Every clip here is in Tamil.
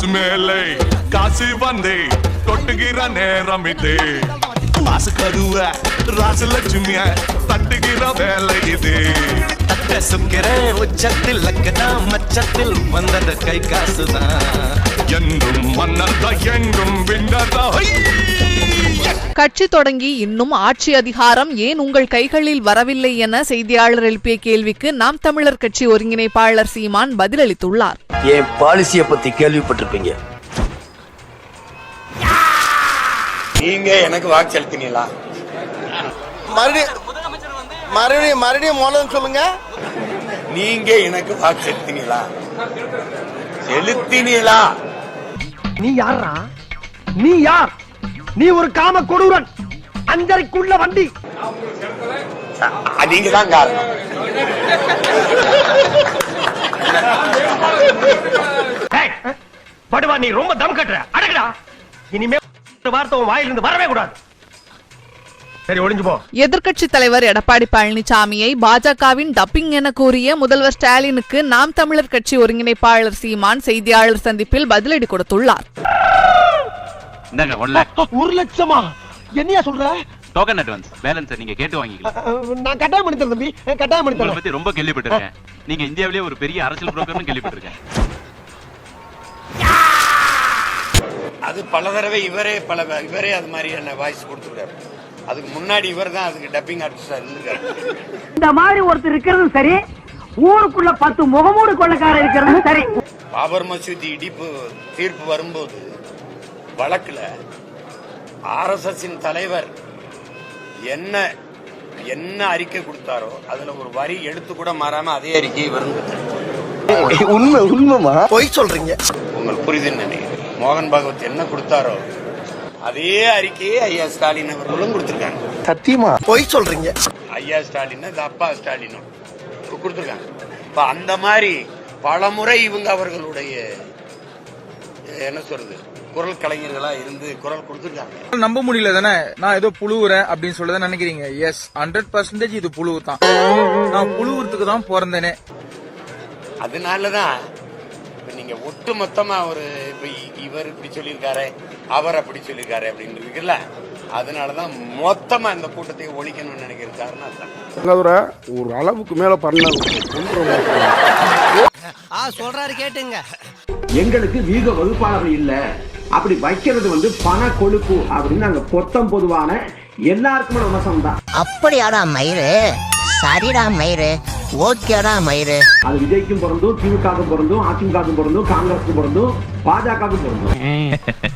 காசு மேலே காசு வந்து கொட்டுகிற நேரம் இது. மாசு கருவ ராசலட்சுமிய தட்டுகிற வேலை இது. சுக்கிர உச்சத்தில் லக்கணா மச்சத்தில் வந்தது கை காசுதான். என்றும் மன்னர்த எங்கும் விண்ணர்த கட்சி தொடங்கி இன்னும் ஆட்சி அதிகாரம் ஏன் உங்கள் கைகளில் வரவில்லை என செய்தியாளர் எழுப்பிய கேள்விக்கு நாம் தமிழர் கட்சி ஒருங்கிணைப்பாளர் சீமான் பதிலளித்துள்ளார். என் பாலிசிய பத்தி கேள்விப்பட்டிருப்பீங்க. நீங்க எனக்கு வாக்கு செலுத்தினீங்களா? மறுபடியும் மறுபடியும் மறுபடியும் மூலம் சொல்லுங்க. நீங்க எனக்கு வாக்கு செலுத்தினீங்களா? செலுத்தினீங்களா? நீ யாரா நீ யார்? நீ ஒரு காம கொடூரன். அஞ்சரைக்குள்ள வண்டி. நீங்க தான் காரணம் படுவா நீ ரொம்ப தம் கட்டுற. அடக்குடா இனிமே வார்த்தை வாயிலிருந்து வரவே கூடாது. சரி ஒளிஞ்சு போ. எதிர்க்கட்சித் தலைவர் எடப்பாடி பழனிசாமியை பாஜகவின் டப்பிங் என கூறிய முதல்வர் ஸ்டாலினுக்கு நாம் தமிழர் கட்சி ஒருங்கிணைப்பாளர் சீமான் செய்தியாளர் சந்திப்பில் பதிலடி கொடுத்துள்ளார். ஒரு லட்சமா? என்னையா சொல்ற? டோக்கன் அட்வான்ஸ் பேலன்ஸ் நீங்க கேட்டு வாங்கிக்கலாம். நான் கட்டாயம் பண்ணி தரேன் தம்பி கட்டாயம் பண்ணி தரேன் பத்தி ரொம்ப கேள்விப்பட்டிருக்கேன். நீங்க இந்தியாவிலேயே ஒரு பெரிய அரசியல் புரோக்கர்னு கேள்விப்பட்டிருக்கேன். அது பல தடவை இவரே பல இவரே அது மாதிரி என்ன வாய்ஸ் கொடுத்துருக்காரு. அதுக்கு முன்னாடி இவர் தான் அதுக்கு டப்பிங் ஆர்டிஸ்டா இருந்திருக்காரு. இந்த மாதிரி ஒருத்தர் இருக்கிறது சரி ஊருக்குள்ள பத்து முகமூடு கொள்ளக்காரர் இருக்கிறது சரி. பாபர் மசூதி இடிப்பு தீர்ப்பு வரும்போது வழக்குல ஆர்எஸ்எஸ்ஸின் தலைவர் என்ன என்ன அறிக்கை கொடுத்தாரோ அதுல ஒரு வரி எழுத்து கூட மாறாம அதே அறிக்கையை வருந்தது உண்மை உண்மைமா பொய் சொல்றீங்க. உங்களுக்கு புரியுதுன்னு நினைக்கிறேன் மோகன் பாகவத் என்ன கொடுத்தாரோ அதே அறிக்கையை ஐயா ஸ்டாலின் அவர்களும் கொடுத்திருக்காங்க. சத்தியமா? பொய் சொல்றீங்க. ஐயா ஸ்டாலின் இந்த அப்பா ஸ்டாலினும் கொடுத்துருக்காங்க. இப்ப அந்த மாதிரி பல முறை இவங்க அவர்களுடைய என்ன சொல்றது குரல் கலைஞர்களா இருந்து குரல் கொடுத்துருக்காங்க. நம்ப முடியல தானே? நான் ஏதோ புழுவுறேன் அப்படின்னு சொல்லதான் நினைக்கிறீங்க. எஸ் ஹண்ட்ரட் பர்சன்டேஜ் இது புழுவு தான் நான் புழுவுறதுக்கு தான் பிறந்தேனே. அதனாலதான் நீங்க ஒட்டு மொத்தமா ஒரு இவர் இப்படி சொல்லியிருக்காரு அவர் அப்படி சொல்லியிருக்காரு அப்படின்னு இருக்குல்ல? அதனாலதான் மொத்தமா இந்த கூட்டத்தை ஒழிக்கணும்னு நினைக்கிற காரணம் அதுதான். ஒரு அளவுக்கு மேல பண்ண சொல்றாரு கேட்டுங்க. எங்களுக்கு வீக வகுப்பாளர்கள் இல்ல. அப்படி வைக்கிறது வந்து பண கொழுப்பு அப்படின்னு நாங்க பொத்தம் பொதுவான எல்லாருக்குமே விமர்சனம் தான் அப்படியாடா மயிறு? சரிடா மயிறு. ஓகேடா மயிறு. அது விஜய்க்கும் பிறந்தும் திமுகவுக்கும் பிறந்தும் அதிமுகவுக்கும் பிறந்தும் காங்கிரஸுக்கும் பிறந்தும் பாஜகவுக்கும் பிறந்தும்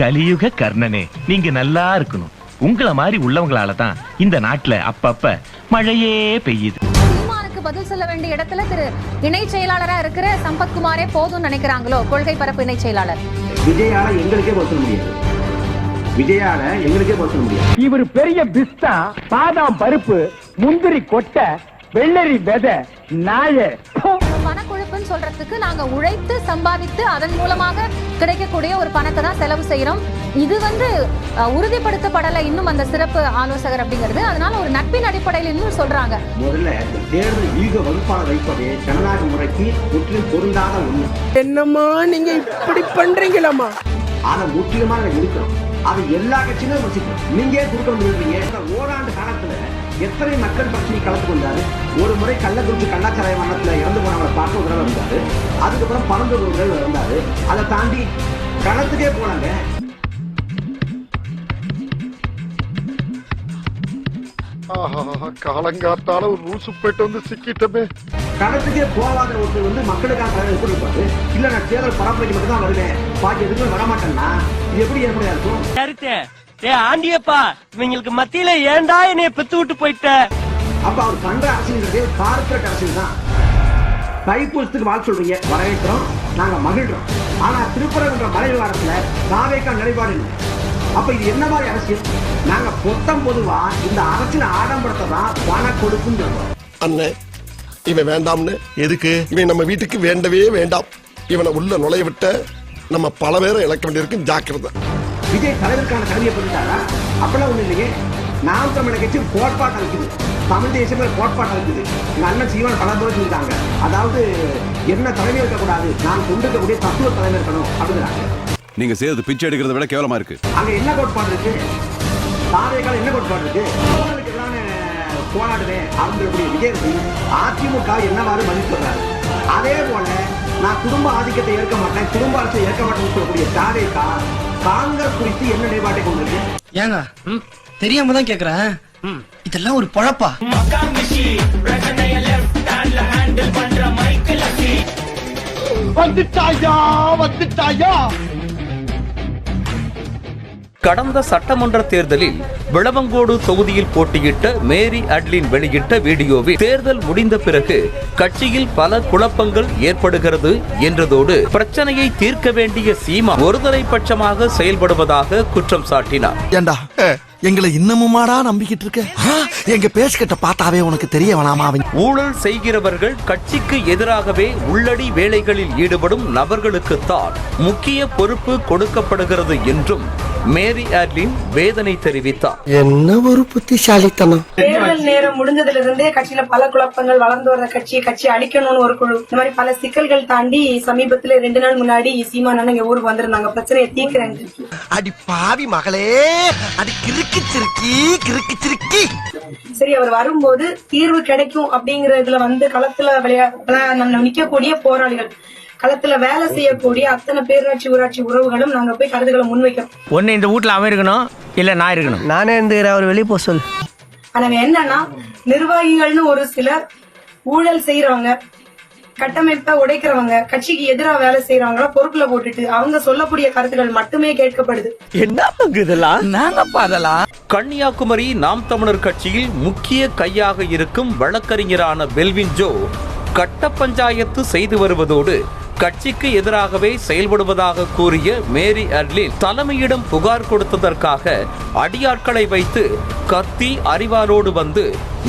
கலியுக கர்ணனே நீங்க நல்லா இருக்கணும். உங்கள மாதிரி உள்ளவங்களால தான் இந்த நாட்டுல அப்பப்ப மழையே பெய்யுது. பதில் சொல்ல வேண்டிய இடத்துல திரு இணை செயலாளரா இருக்கிற சம்பத்குமாரே போதும்னு நினைக்கிறாங்களோ? கொள்கை பரப்பு இணை செயலாளர். விஜயால எங்களுக்கே பதில் முடியாது. விஜயால எங்களுக்கே பதில் சொல்ல முடியாது. இவர் பெரிய பிஸ்தா பாதாம் பருப்பு முந்திரி கொட்டை வெள்ளரி விதை நாய சொல்றதுக்கு நாங்க உழைத்து சம்பாதித்து அதன் மூலமாக கிடைக்கக்கூடிய ஒரு பணத்தை தான் செலவு செய்யறோம் இது வந்து உறுதிப்படுத்தப்படலை இன்னும் அந்த சிறப்பு ஆலோசகர் அப்படிங்கிறது. அதனால ஒரு நட்பின் அடிப்படையில் இன்னும் சொல்றாங்க. முதல்ல தேர்தல் வீக வகுப்பாளர் வைப்பது ஜனநாயக முறைக்கு முற்றிலும் பொருந்தாத ஒண்ணு. என்னம்மா நீங்க இப்படி பண்றீங்களாமா அதை முற்றிலுமா இருக்கிறோம் அது எல்லா கட்சியிலும் நீங்க வந்துருக்கீங்க இந்த ஓராண்டு காலத்துல எத்தனை மக்கள் பிரச்சனை கலந்து கொண்டாரு? ஒரு முறை கள்ளக்குறிச்சி கள்ளச்சாராய மரணத்துல இறந்து போனவங்களை பார்க்க ஒரு தடவை இருந்தாரு அதுக்கப்புறம் பரந்தூர் ஒரு தடவை இருந்தாரு அதை தாண்டி களத்துக்கே போனாங்க. காலங்காத்தால ஒரு ரூசு போயிட்டு வந்து சிக்கிட்டமே. களத்துக்கே போகாத ஒருத்தர் வந்து மக்களுக்காக தலைவர் இருப்பாரு இல்ல நான் தேர்தல் பராமரிக்க மட்டும் தான் வருவேன். பாக்கி எதுவுமே வரமாட்டேன்னா இது எப்படி ஏற்படையா இருக்கும் ஆண்டியப்பா இவங்களுக்கு மத்தியில ஏன்டா என்னைய பெத்து விட்டு போயிட்ட? அப்ப அவர் பண்ற அரசியல்ங்கிறதே கார்பரேட் அரசியல் தான் தைப்பூசத்துக்கு வாழ் சொல்றீங்க வரவேற்கிறோம் நாங்க மகிழ்றோம் ஆனா திருப்பரங்குன்ற மலை விவகாரத்துல தாவேக்கா நிலைப்பாடு இல்லை அப்ப இது என்ன மாதிரி அரசியல்? நாங்க பொத்தம் பொதுவா இந்த அரசியல் ஆடம்பரத்தை தான் பண கொடுக்கும் சொல்றோம். அண்ணே இவன் வேண்டாம்னு. எதுக்கு? இவன் நம்ம வீட்டுக்கு வேண்டவே வேண்டாம். இவனை உள்ள நுழைய விட்ட நம்ம பல பேரை இழக்க வேண்டியிருக்கு ஜாக்கிரதை. விஜய் தலைவருக்கான கல்வியை பண்ணிட்டாரா அப்பெல்லாம் ஒண்ணு இல்லையே. நாம் தமிழர் கட்சி கோட்பாட்டம் இருக்குது தமிழ் தேசங்கிற கோட்பாட்டம் இருக்குது எங்க அண்ணன் சீவன் பல பேர் சொல்லிட்டாங்க. அதாவது என்ன தலைமை இருக்கக்கூடாது நான் கொண்டிருக்கக்கூடிய தத்துவ தலைமை இருக்கணும் அப்படிங்கிறாங்க. நீங்க செய்யறது பிச்சை எடுக்கிறத விட கேவலமா இருக்கு. அங்க என்ன கோட்பாடு இருக்கு? தாவேக்கால என்ன கோட்பாடு இருக்கு? போராடுவேன் அப்படிங்கக்கூடிய விஜயத்தை அதிமுக என்னவாறு பதில் சொல்றாரு அதே போல நான் குடும்ப ஆதிக்கத்தை ஏற்க மாட்டேன் குடும்ப அரசை ஏற்க மாட்டேன்னு சொல்லக்கூடிய தாவேக்கா காங்கிரஸ் குறித்து என்ன நிலைப்பாட்டை கொண்டிருக்கு? ஏங்க தெரியாம தான் கேக்குறேன் இதெல்லாம் ஒரு பொழப்பா? வந்துட்டாயா வந்துட்டாயா? கடந்த சட்டமன்ற தேர்தலில் விளவங்கோடு தொகுதியில் போட்டியிட்ட மேரி அட்லின் வெளியிட்ட வீடியோவில் தேர்தல் முடிந்த பிறகு கட்சியில் பல குழப்பங்கள் ஏற்படுகிறது என்றதோடு பிரச்சனையை தீர்க்க வேண்டிய சீமா ஒருதலை பட்சமாக செயல்படுவதாக குற்றம் சாட்டினார். எங்களை இன்னமுமாடா நம்பிக்கிட்டு இருக்க எங்க பேசிக்கிட்ட பார்த்தாவே உனக்கு தெரிய வேணாமா அவங்க ஊழல் செய்கிறவர்கள் கட்சிக்கு எதிராகவே உள்ளடி வேலைகளில் ஈடுபடும் நபர்களுக்குத்தான் முக்கிய பொறுப்பு கொடுக்கப்படுகிறது என்றும் மேரி அட்லின் வேதனை தெரிவித்தார். என்ன ஒரு புத்திசாலித்தனம். தேர்தல் நேரம் முடிஞ்சதுல இருந்தே கட்சியில பல குழப்பங்கள் வளர்ந்து வர்ற கட்சி கட்சி அழிக்கணும்னு ஒரு குழு. இந்த மாதிரி பல சிக்கல்கள் தாண்டி சமீபத்துல ரெண்டு நாள் முன்னாடி சீமானன் இங்க ஊருக்கு வந்திருந்தாங்க. பிரச்சனையை தீர்க்கிறேன். அடி பாவி மகளே அடி கிறுக்கு. சிறுக்கி கிறுக்கு சிறுக்கி. சரி அவர் வரும்போது தீர்வு கிடைக்கும் அப்படிங்கறதுல வந்து களத்துல விளையா நம்ம நிக்கக்கூடிய போராளிகள். களத்துல வேலை செய்யக்கூடிய அத்தனை பேரூராட்சி ஊராட்சி உறவுகளும் நாங்க போய் கருத்துக்களை முன்வைக்கிறோம் ஒன்னு இந்த வீட்டுல அவன் இருக்கணும் இல்ல நான் இருக்கணும். நானே இருந்துக்கிறேன் அவர் வெளியே போக சொல் ஆனா என்னன்னா நிர்வாகிகள்னு ஒரு சிலர் ஊழல் செய்யறவங்க கட்டமைப்பை உடைக்கிறவங்க கட்சிக்கு எதிராக வேலை செய்யறவங்கள பொறுப்புல போட்டுட்டு அவங்க சொல்லக்கூடிய கருத்துக்கள் மட்டுமே கேட்கப்படுது. என்ன இதெல்லாம்? நாங்கப்பா அதெல்லாம். கன்னியாகுமரி நாம் தமிழர் கட்சியில் முக்கிய கையாக இருக்கும் வழக்கறிஞரான பெல்வின் ஜோ கட்ட பஞ்சாயத்து செய்து வருவதோடு கட்சிக்கு எதிராகவே செயல்படுவதாக கூறிய மேரி அர்லின் தலைமையிடம் புகார் கொடுத்ததற்காக அடியாட்களை வைத்து கத்தி அறிவாரோடு வந்து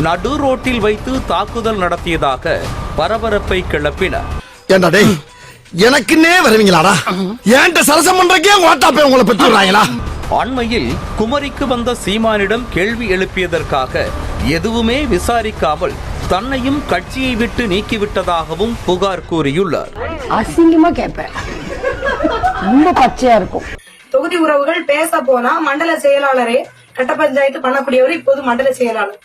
நடு ரோட்டில் வைத்து தாக்குதல் நடத்தியதாக பரபரப்பை கிளப்பினர். எனக்குன்னே வருவீங்களாடா? ஏன்ட்ட சரசம் பண்றக்கே ஓட்டாப்பே உங்களை பெற்று விடுறாங்களா? அண்மையில் குமரிக்கு வந்த சீமானிடம் கேள்வி எழுப்பியதற்காக எதுவுமே விசாரிக்காமல் தன்னையும் கட்சியை விட்டு நீக்கிவிட்டதாகவும் புகார் கூறியுள்ளார். அசிங்கமா கேட்பேன் ரொம்ப பச்சையா இருக்கும். தொகுதி உறவுகள் பேச போனா மண்டல செயலாளரே கட்ட பஞ்சாயத்து பண்ணக்கூடியவர் இப்போது மண்டல செயலாளர்.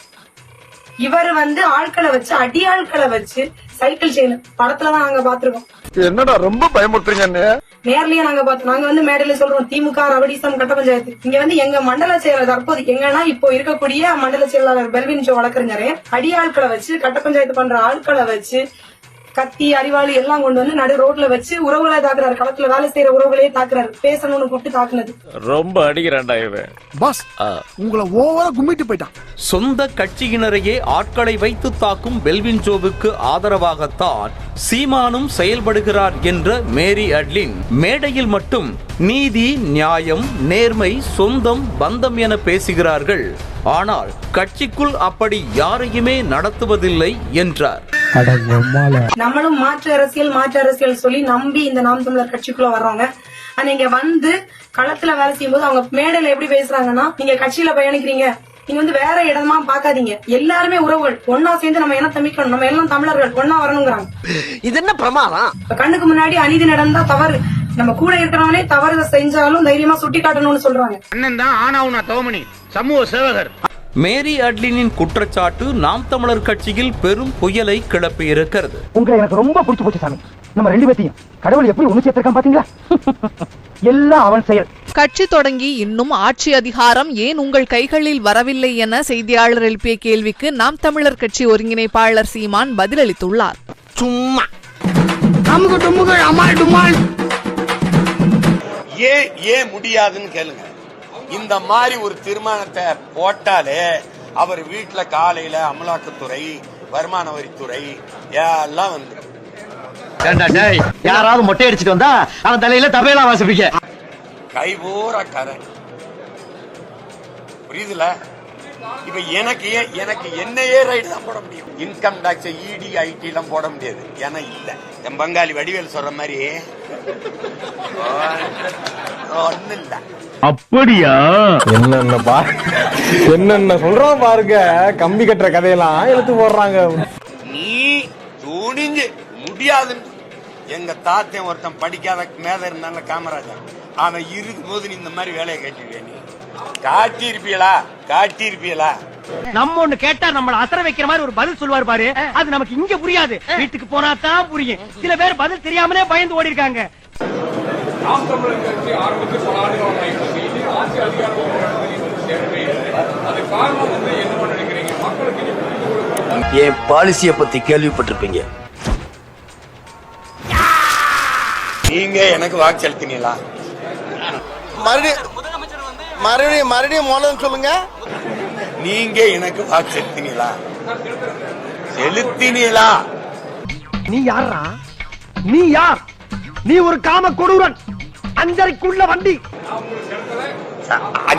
இவர் வந்து ஆட்களை வச்சு அடி ஆட்களை வச்சு சைக்கிள் செயின் படத்துலதான் நாங்க பாத்துருக்கோம் என்னடா ரொம்ப பயமுறுத்துறீங்க நேர்லயே நாங்க பார்த்தோம் நாங்க வந்து மேடையில சொல்றோம் திமுக ரவடிசம் கட்ட பஞ்சாயத்து. இங்க வந்து எங்க மண்டல செயலர் தற்போது எங்கன்னா இப்போ இருக்கக்கூடிய மண்டல செயலாளர் பெல்வின் ஜோ வழக்கறிஞரே அடி ஆட்களை வச்சு கட்ட பஞ்சாயத்து பண்ற ஆட்களை வச்சு கத்தி அறிவாளி எல்லாம் கொண்டு வந்து நடு ரோட்ல வச்சு உறவுகளை தாக்குறாரு. களத்துல வேலை செய்யற உறவுகளையே தாக்குறாரு. பேசணும்னு கூப்பிட்டு தாக்குனது. ரொம்ப அடிக்கிறான்டா இவன். பாஸ் உங்களை ஓவரா கும்பிட்டு போயிட்டான். சொந்த கட்சியினரையே ஆட்களை வைத்து தாக்கும் பெல்வின் ஜோவுக்கு ஆதரவாகத்தான் சீமானும் செயல்படுகிறார் என்ற மேரி அட்லின். மேடையில் மட்டும் நீதி நியாயம் நேர்மை சொந்தம் பந்தம் என பேசுகிறார்கள். ஆனால் கட்சிக்குள் அப்படி யாரையுமே நடத்துவதில்லை என்றார். நம்மளும் மாற்று அரசியல் மாற்று அரசியல் சொல்லி நம்பி இந்த நாம் தமிழர் கட்சிக்குள்ள வர்றவங்க ஆனா இங்க வந்து களத்துல வேலை செய்யும்போது அவங்க மேடையில எப்படி பேசுறாங்கன்னா நீங்க கட்சியில பயணிக்கிறீங்க. நீங்க வந்து வேற இடமா பாக்காதீங்க எல்லாருமே உறவுகள். ஒன்னா சேர்ந்து நம்ம என்ன தமிக்கணும் நம்ம எல்லாம் தமிழர்கள். ஒன்னா வரணுங்கிறாங்க. இது என்ன பிரமாதம்? கண்ணுக்கு முன்னாடி அநீதி நடந்தா தவறு. நம்ம கூட இருக்கிறவனே தவறு செஞ்சாலும் தைரியமா சுட்டி காட்டணும்னு சொல்றாங்க. அண்ணன் தான் ஆனாவுனா தோமணி சமூக சேவகர். மேரி அட்லினின் குற்றச்சாட்டு நாம் தமிழர் கட்சியில் பெரும் புயலை கிளப்பியிருக்கிறது உங்களை எனக்கு ரொம்ப பிடிச்சு போச்சு சாமி. நம்ம ரெண்டு பேத்தையும். கடவுள் எப்படி ஒண்ணு சேர்த்திருக்கான் பாத்தீங்களா? எல்லாம் அவன் செயல். கட்சி தொடங்கி இன்னும் ஆட்சி அதிகாரம் ஏன் உங்கள் கைகளில் வரவில்லை என செய்தியாளர் எழுப்பிய கேள்விக்கு நாம் தமிழர் கட்சி ஒருங்கிணைப்பாளர் சீமான் பதிலளித்துள்ளார். சும்மா. ஏன் ஏன் முடியாதுன்னு கேளுங்க. இந்த மாதிரி ஒரு தீர்மானத்தை போட்டாலே அவர் வீட்டுல காலையில அமலாக்கத்துறை வருமான வரித்துறை எல்லாம் வந்து யாராவது மொட்டை அடிச்சிட்டு வந்தா அவன் தலையில தபையெல்லாம் வாசிப்பீங்க கைபூரா கரை. புரியுதுல இப்ப எனக்கு ஏன் எனக்கு என்னையே ரைடு தான் போட முடியும். இன்கம் டாக்ஸ் இடி ஐடி எல்லாம் போட முடியாது. ஏன்னா இல்ல. என் பங்காளி வடிவேல் சொல்ற மாதிரி ஒண்ணு இல்ல. அப்படியா? என்னென்ன பா என்னென்ன சொல்றோம் பாருங்க. கம்பி கட்டுற கதையெல்லாம் எடுத்து போடுறாங்க. நீ துணிஞ்சு முடியாதுன்னு எங்க தாத்தன் ஒருத்தன் படிக்காத மேத இருந்தால காமராஜர். அவன் இருக்கும் போது நீ இந்த மாதிரி வேலையை காட்டிருவியா நீ? காட்டியிருப்பியலா காட்டியிருப்பியலா நம்ம ஒண்ணு கேட்டா நம்மள அசர வைக்கிற மாதிரி ஒரு பதில் சொல்லுவார் பாரு. அது நமக்கு இங்க புரியாது. வீட்டுக்கு போனா தான் புரியும். சில பேர் பதில் தெரியாமலே பயந்து ஓடி இருக்காங்க என் பாலிசியை பத்தி கேள்விப்பட்டிருப்பீங்க? நீங்க எனக்கு வாக்கு செலுத்தினீங்களா மறுபடியும் மறுபடியும் மறுபடியும் மோனம் சொல்லுங்க. நீங்க எனக்கு வாக்கு செலுத்தினீங்களா? செலுத்தினீங்களா? நீ யாரா நீ யார்? நீ ஒரு காம கொடூரன். அஞ்சரைக்குள்ள வண்டி.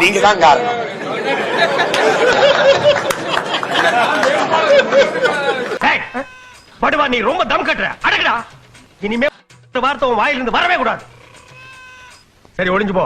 நீங்க தான் காரணம். படுவா நீ ரொம்ப தம் கட்டுற. அடங்கடா இனிமே வார்த்தை உன் வாயிலிருந்து வரவே கூடாது. சரி ஒளிஞ்சு போ.